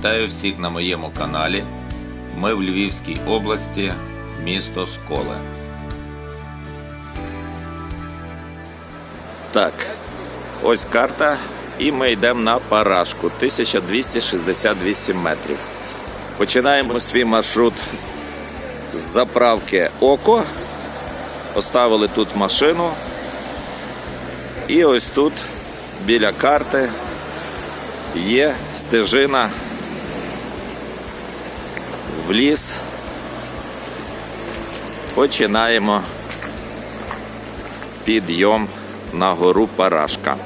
Вітаю всіх на моєму каналі. Ми в Львівській області, місто Сколе. Так, ось карта, і ми йдемо на парашку 1268 метрів. Починаємо свій маршрут з заправки Око. Поставили тут машину. І ось тут біля карти є стежина в ліс. Починаємо підйом на гору Парашка.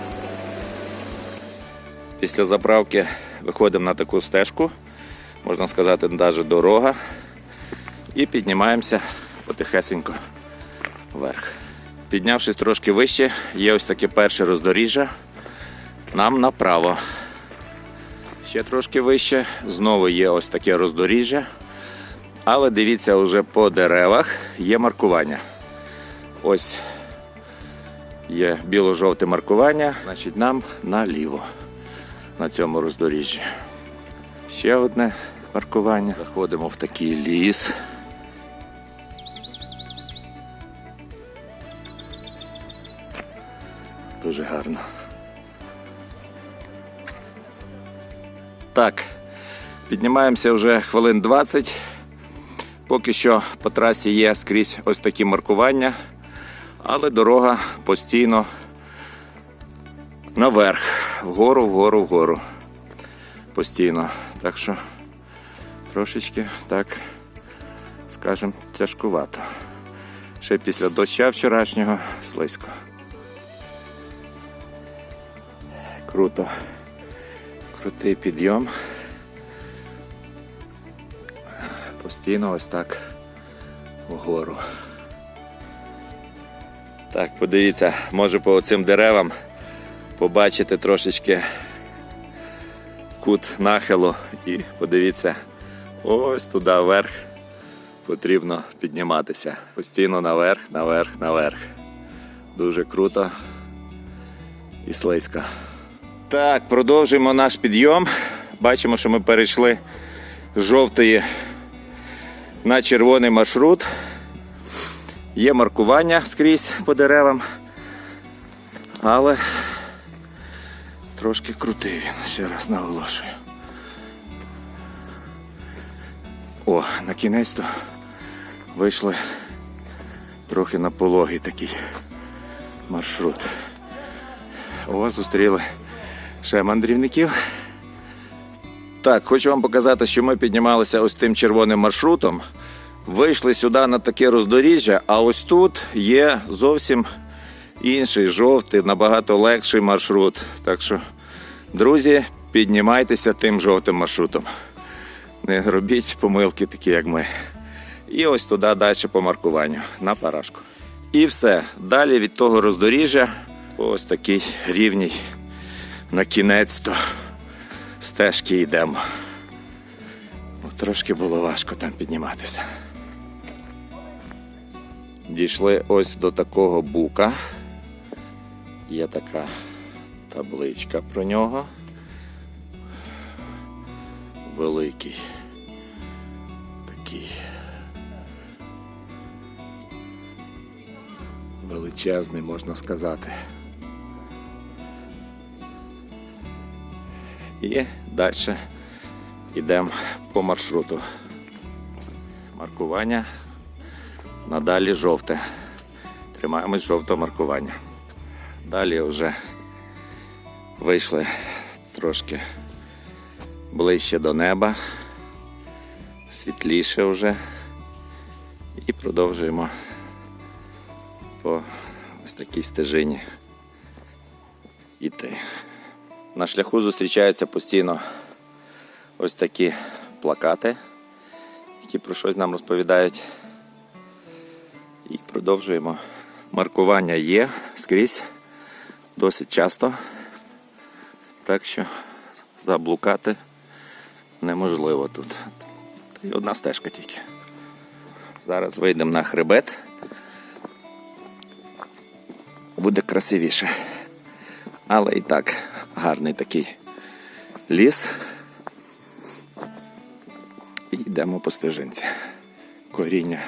Після заправки виходимо на таку стежку, можна сказати, навіть дорога, і піднімаємося потихесенько вверх. Піднявшись трошки вище, є ось таке перше роздоріжжя. Нам направо. Ще трошки вище, знову є ось таке роздоріжжя. Але дивіться, вже по деревах є маркування. Ось є біло-жовте маркування, значить нам наліво на цьому роздоріжжі. Ще одне маркування. Заходимо в такий ліс. Дуже гарно. Так, піднімаємося вже хвилин 20. Поки що по трасі є скрізь ось такі маркування, але дорога постійно наверх, вгору, вгору, вгору. Постійно. Так що трошечки так, скажем, тяжкувато. Ще після доща вчорашнього слизько. Круто. Крутий підйом. Постійно ось так вгору. Так, подивіться, може по цим деревам побачити трошечки кут нахилу і подивіться, ось туди вверх потрібно підніматися. Постійно наверх, наверх, наверх. Дуже круто і слизько. Так, продовжуємо наш підйом. Бачимо, що ми перейшли з жовтої на червоний маршрут. Є маркування скрізь по деревам, але трошки крутий він, ще раз наголошую. О, на кінець то вийшли трохи на пологий такий маршрут. О, зустріли ще мандрівників. Так, хочу вам показати, що ми піднімалися ось тим червоним маршрутом. Вийшли сюди на таке роздоріжжя, а ось тут є зовсім інший жовтий, набагато легший маршрут. Так що, друзі, піднімайтеся тим жовтим маршрутом. Не робіть помилки такі, як ми. І ось туди далі по маркуванню на парашку. І все. Далі від того роздоріжжя ось такий рівній на кінець-то стежки йдемо. Ну, Трошки було важко там підніматися. Дійшли ось до такого бука. Є така табличка про нього. Великий. Такий. Величезний, можна сказати. І далі йдемо по маршруту. Маркування надалі жовте. Тримаємось жовтого маркування. Далі вже вийшли трошки ближче до неба, світліше вже. І продовжуємо по ось такій стежині йти. На шляху зустрічаються постійно ось такі плакати, які про щось нам розповідають. І продовжуємо. Маркування є скрізь досить часто. Так що заблукати неможливо тут. Та й одна стежка тільки. Зараз вийдемо на хребет. Буде красивіше. Але і так гарний такий ліс. І йдемо по стежинці. Коріння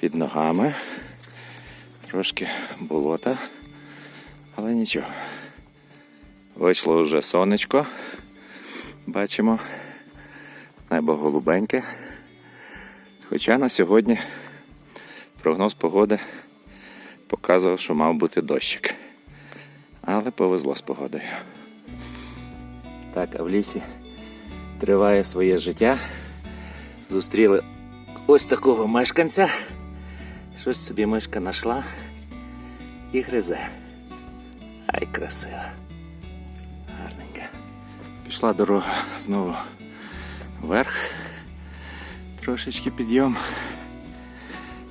під ногами, трошки болота, але нічого. Вийшло вже сонечко. Бачимо, небо голубеньке. Хоча на сьогодні прогноз погоди показував, що мав бути дощик. Але повезло з погодою. Так, а в лісі триває своє життя. Зустріли ось такого мешканця. Щось собі мишка знайшла і гризе. Ай, красива. Гарненька. Пішла дорога знову вверх. Трошечки підйом.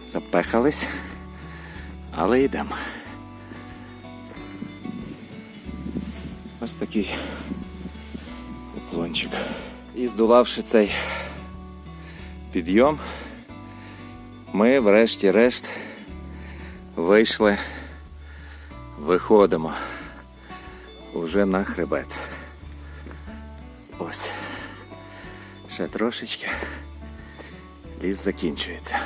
Запехались, але йдемо. Ось такий уклончик. І здолавши цей підйом, ми врешті-решт вийшли, виходимо уже на хребет. Ось. Ще трошечки. Ліс закінчується.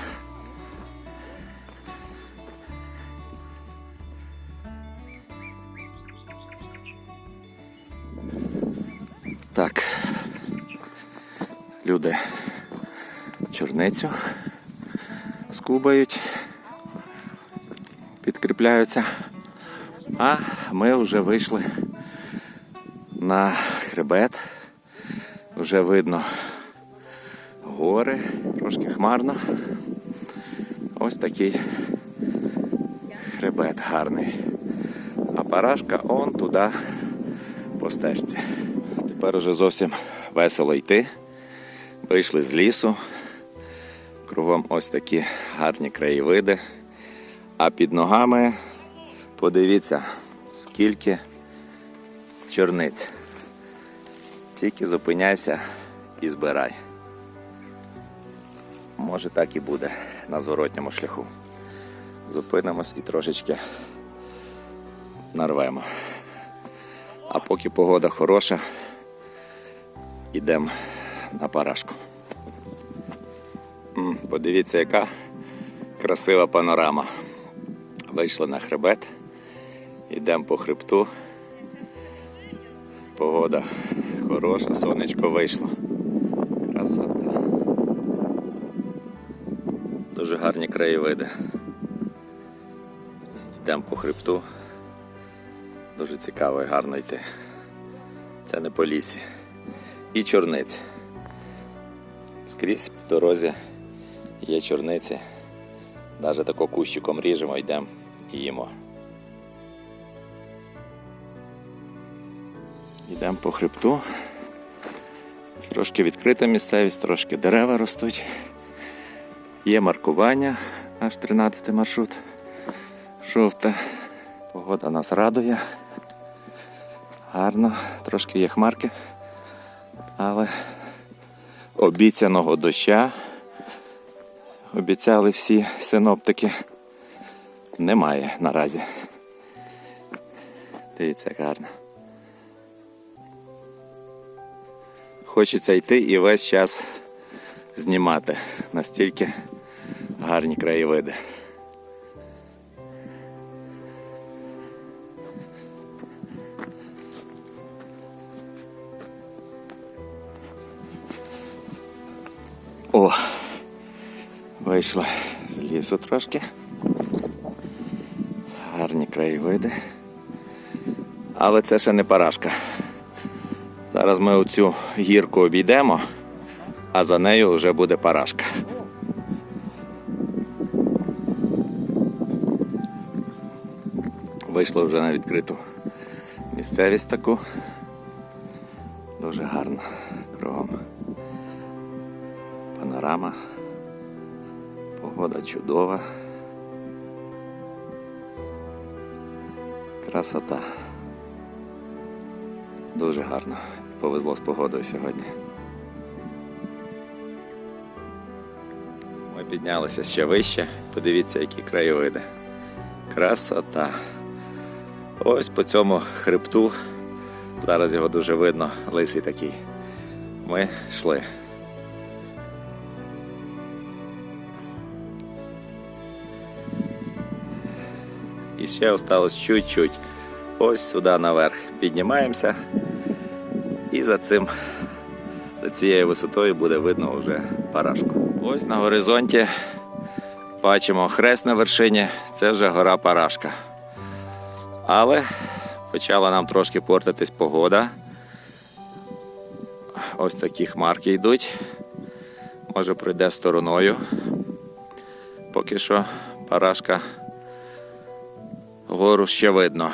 Люди чорницю скубають, підкріпляються. А ми вже вийшли на хребет. Вже видно гори, трошки хмарно. Ось такий хребет гарний. А парашка он туди по стежці. Тепер уже зовсім весело йти. Вийшли з лісу. Кругом ось такі гарні краєвиди. А під ногами подивіться, скільки чорниць. Тільки зупиняйся і збирай. Може так і буде на зворотньому шляху. Зупинимось і трошечки нарвемо. А поки погода хороша, йдемо на парашку. Подивіться, яка красива панорама. Вийшли на хребет, йдемо по хребту. Погода хороша, сонечко вийшло. Красота. Дуже гарні краєвиди. Йдемо по хребту. Дуже цікаво і гарно йти. Це не по лісі. І чорниці. Скрізь по дорозі є чорниці. Навіть тако кущиком ріжемо, йдемо і їмо. Йдемо по хребту. Трошки відкрита місцевість, трошки дерева ростуть. Є маркування, наш 13 маршрут. Жовте. Погода нас радує. Гарно, трошки є хмарки, але обіцяного доща. Обіцяли всі синоптики. Немає наразі. Дивіться, гарно. Хочеться йти і весь час знімати. Настільки гарні краєвиди. Вийшла з лісу трошки. Гарні краєвиди. Але це ще не парашка. Зараз ми оцю гірку обійдемо, а за нею вже буде парашка. Вийшли вже на відкриту місцевість таку. Дуже гарно кругом. Панорама. Погода чудова. Красота. Дуже гарно. Повезло з погодою сьогодні. Ми піднялися ще вище. Подивіться, які краєвиди. Красота. Ось по цьому хребту. Зараз його дуже видно, лисий такий. Ми йшли. Ще осталось чуть-чуть. Ось сюди наверх. Піднімаємося. І за цим, за цією висотою буде видно вже парашку. Ось на горизонті бачимо хрест на вершині. Це вже гора Парашка. Але почала нам трошки портитись погода. Ось такі хмарки йдуть. Може пройде стороною. Поки що парашка гору ще видно.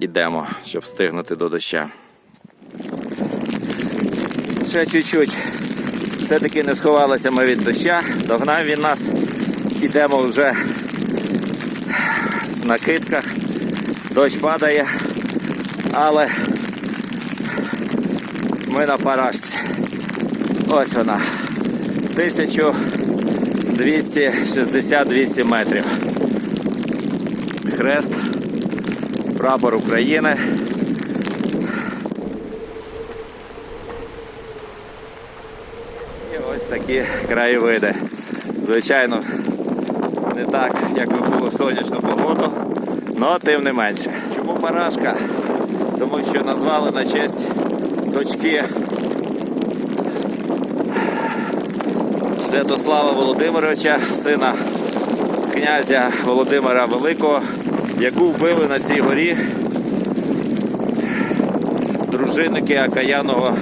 Ідемо, щоб встигнути до доща. Ще чуть-чуть. Все-таки не сховалися ми від доща. Догнав він нас. Ідемо вже в накидках. Дощ падає, але ми на парашці. Ось вона. 1260-200 метрів. Хрест, прапор України. І ось такі краєвиди. Звичайно, не так, як би було в сонячну погоду, але тим не менше. Чому парашка? Тому що назвали на честь дочки Святослава Володимировича, сина князя Володимира Великого, яку вбили на цій горі дружинники Акаяного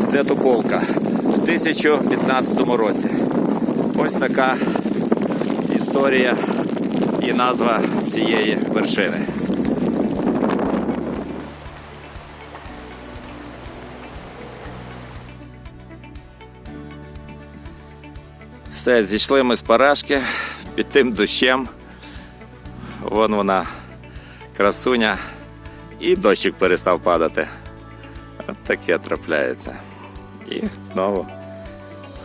Святополка в 1015 році. Ось така історія і назва цієї вершини. Все, зійшли ми з парашки під тим дощем. Вон вона, красуня, і дощик перестав падати. От таке трапляється. І знову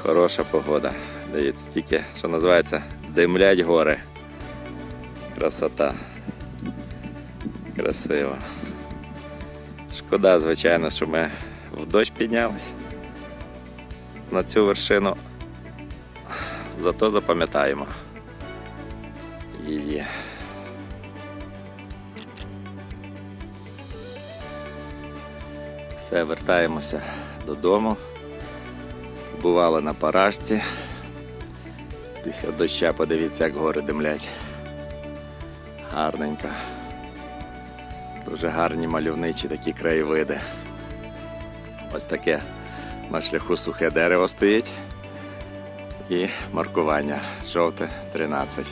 хороша погода. Дивіться, тільки, що називається, димлять гори. Красота. Красиво. Шкода, звичайно, що ми в дощ піднялись на цю вершину. Зато запам'ятаємо Все, вертаємося додому. Побували на парашці. Після доща подивіться, як гори димлять. Гарненько. Дуже гарні мальовничі такі краєвиди. Ось таке на шляху сухе дерево стоїть. І маркування жовте 13.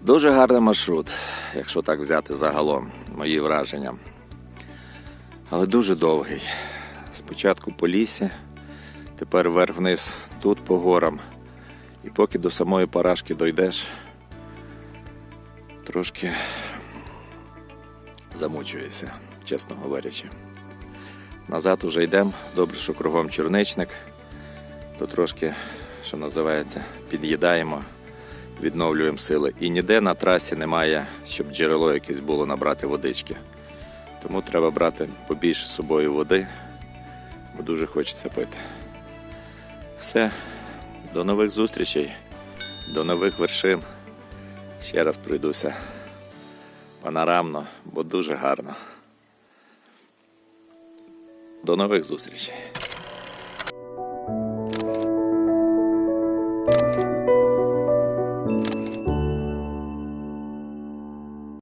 Дуже гарний маршрут, якщо так взяти загалом, мої враження. Але дуже довгий. Спочатку по лісі, тепер вверх-вниз тут по горам. І поки до самої парашки дойдеш, трошки замучуєшся, чесно говорячи. Назад уже йдемо. Добре, що кругом чорничник, то трошки, що називається, під'їдаємо, відновлюємо сили. І ніде на трасі немає, щоб джерело якесь було набрати водички. Тому треба брати побільше з собою води, бо дуже хочеться пити. Все, до нових зустрічей, до нових вершин. Ще раз пройдуся панорамно, бо дуже гарно. До нових зустрічей.